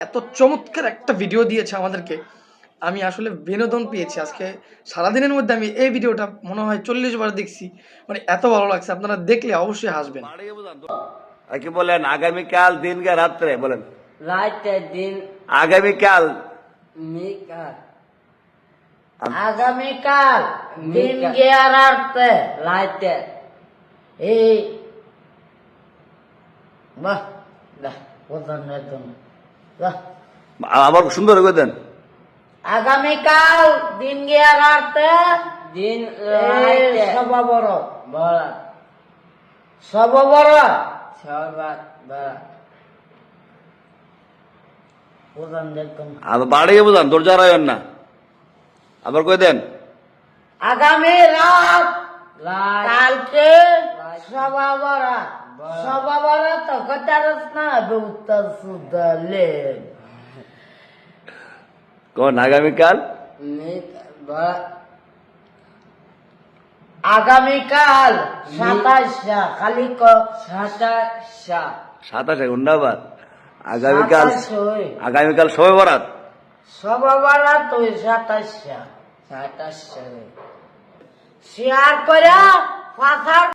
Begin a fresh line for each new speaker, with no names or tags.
এত চমৎকার একটা ভিডিও দিয়েছে আমাদেরকে। আমি আসলে বিনোদন পেয়েছি আজকে। সারাদিনের মধ্যে আমি এই ভিডিওটা মনে হয় চল্লিশ বার দেখছি। মানে এত ভালো লাগছে আপনারা দেখলে অবশ্যই হাসবেন।
কি বলেন আগামীকাল দিনকে রাত্রে বলেন।
রাতে দিন
আগামীকাল।
মিকাল আগামীকাল দিন গিয়ার আটতে রাতে এই বাহ বাহ প্রধান
আবার সুন্দর করে দেন।
আগামীকাল দিন গিয়ার আটতে দিন সবা বড় বড় সব বড়
আবার বাড়িয়ে বোঝান দরজা রাখেন না। আবার কই দেন?
আগামী রাত উত্তর
কোন আগামীকাল?
আগামীকাল সাতাশা খালি সাতাশা।
সাতাশে আগামীকাল আগামীকাল সবে বরাত।
সবা বড়া তো সাতাশা সাতাশা শেয়ার করে পাথার